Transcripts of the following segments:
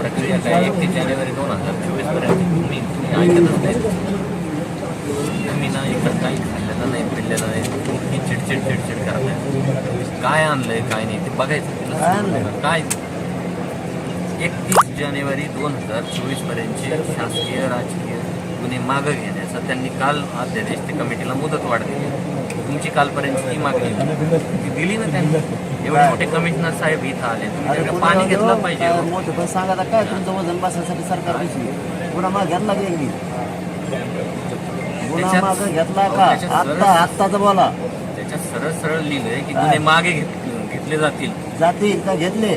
प्रक्रिया काय एकतीस जानेवारी दोन हजार चोवीसपर्यंत तुम्ही तुम्ही ऐकतच नाही. तुम्ही ना इकडं काही खाल्लेलं नाही पिल्लेलं नाही. इतकी चिडचिड चिडचिड करताय. काय आणलंय काय नाही ते बघायचं. काय एकतीस जानेवारी दोन हजार चोवीस पर्यंतचे शासकीय राजकीय गुन्हे मागं घेण्याचा त्यांनी काल अध्यादेश ते कमिटीला मुदत वाढ दिली. तुमची कालपर्यंत ती मागणी होती. ती दिली ना त्यांनी? एवढे मोठे कमिशनर साहेब इथं आले. तुम्ही पुन्हा पाणी घेतलं पाहिजे. मोठे पण सांगा आता काय तुमचं वजन बसायसाठी सरकार पैसे पुन्हा मग घेतला की मागं घेतला का? आत्ता आत्ताच बोला. त्याच्यात सरळ सरळ लिहिलंय की गुन्हे मागे घेत- घेतले जातील. जातील का घेतले?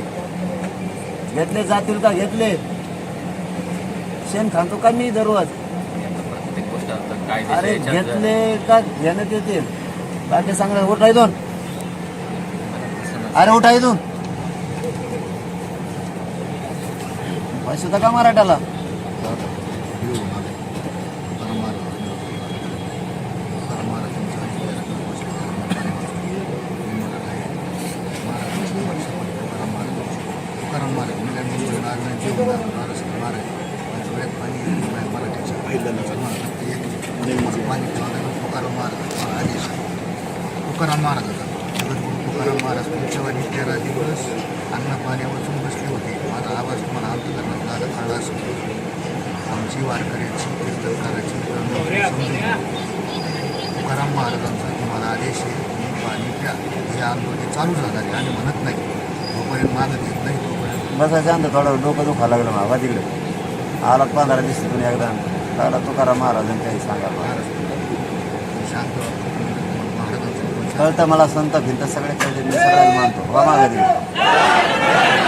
घेतले जातील का घेतले? शेण खातो का मी दररोज. प्रत्येक गोष्ट अरे घेतले का? घेण्यात येतील. बाकी सांगा उठा इथून अरे उठा इथून पैसे होता का मराठ्याला? तुकाराम महाराजाचा जगद्गुरु तुकाराम महाराज तुमच्यावारी तेरा दिवस अन्न पाण्यापासून बसले होते. माझा आवाज तुम्हाला अंतकरणात आला असेल. आमची वारकऱ्याची कीर्तनकाराची. तुकाराम महाराजांचा तुम्हाला आदेश आहे तुम्ही पाणी प्या. हे आंदोलन चालू झालं आहे आणि म्हणत नाही. जोपर्यंत मागत येत नाही तोपर्यंत बसा शांत थोडं डोकं दुखा लागलं मावा तिकडे आला पंधरा दिवस तुम्ही एकदा. लागला तुकाराम महाराजांनी काही सांगा महाराज शांत कळतं मला संत भिंत सगळे कळते मी सगळ्याला मानतो वा मागे तिकडे